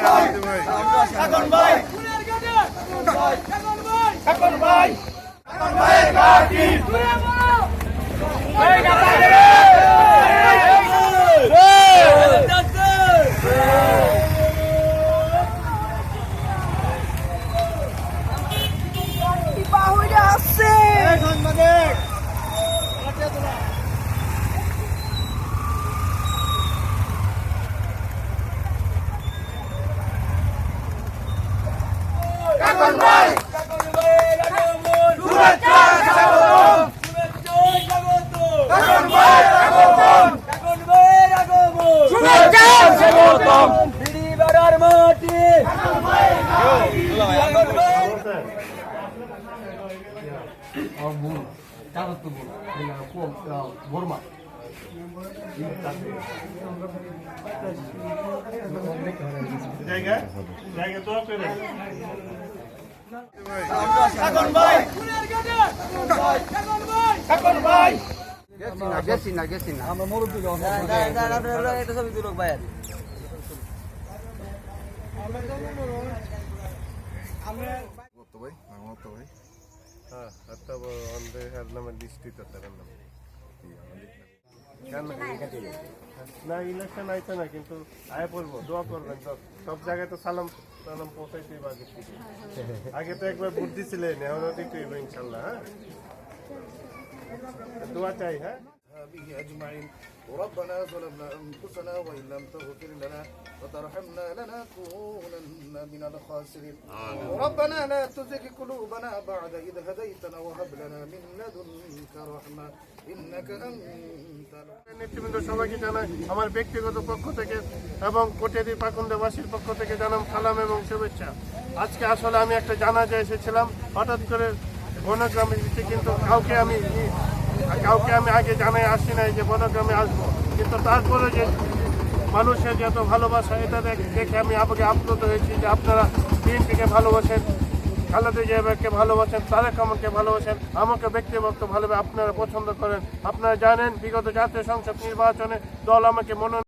এখন ভাই। এখন ভাই বাহুরে আসছে এখন ভাই শুভেচ্ছা স্বাগতম এখন ভাই আগমন শুভেচ্ছা স্বাগতম জায়গা? জায়গা তো ভাই না ইলেকশন আইছে না কিন্তু আয় পড়ব দোয়া করবেন সব। সব জায়গায় তো সালাম। সালাম পৌঁছাইতে আগে থেকে আগে তো একবার বুদ্ধি ছিলেন, এখন একটু ইনশাল্লাহ হ্যাঁ? দোয়া চাই হ্যাঁ? به أجمعين ربنا ظلمنا أنفسنا وإن لم تغفر لنا وترحمنا لنكونن من الخاسرين ربنا لا تزغ قلوبنا بعد إذ هديتنا وهب لنا من لدنك رحمة إنك أنت الوهاب নেতৃবৃন্দ সবাইকে জানাই আমার ব্যক্তিগত পক্ষ থেকে এবং কোটেরি পাকুন্দাবাসীর পক্ষ থেকে জানাম সালাম এবং শুভেচ্ছা আজকে আসলে আমি একটা জানাজা এসেছিলাম হঠাৎ করে বনগ্রামে এসেছি কিন্তু কাউকে আমি কাউকে আমি আগে জানাই আসি নাই যে বলো আমি আসব। কিন্তু তারপরে যে মানুষের যে এত ভালোবাসা, এটা দেখ- আমি আপনাকে আপ্লুত হয়েছি যে আপনারা বিএনপিকে ভালোবাসেন, খালেদা জিয়াকে ভালোবাসেন, তারেক আমাকে ভালোবাসেন, আমাকে ব্যক্তিগত ভালোভাবে আপনারা পছন্দ করেন। আপনারা জানেন, বিগত জাতীয় সংসদ নির্বাচনে দল আমাকে মনোনয়ন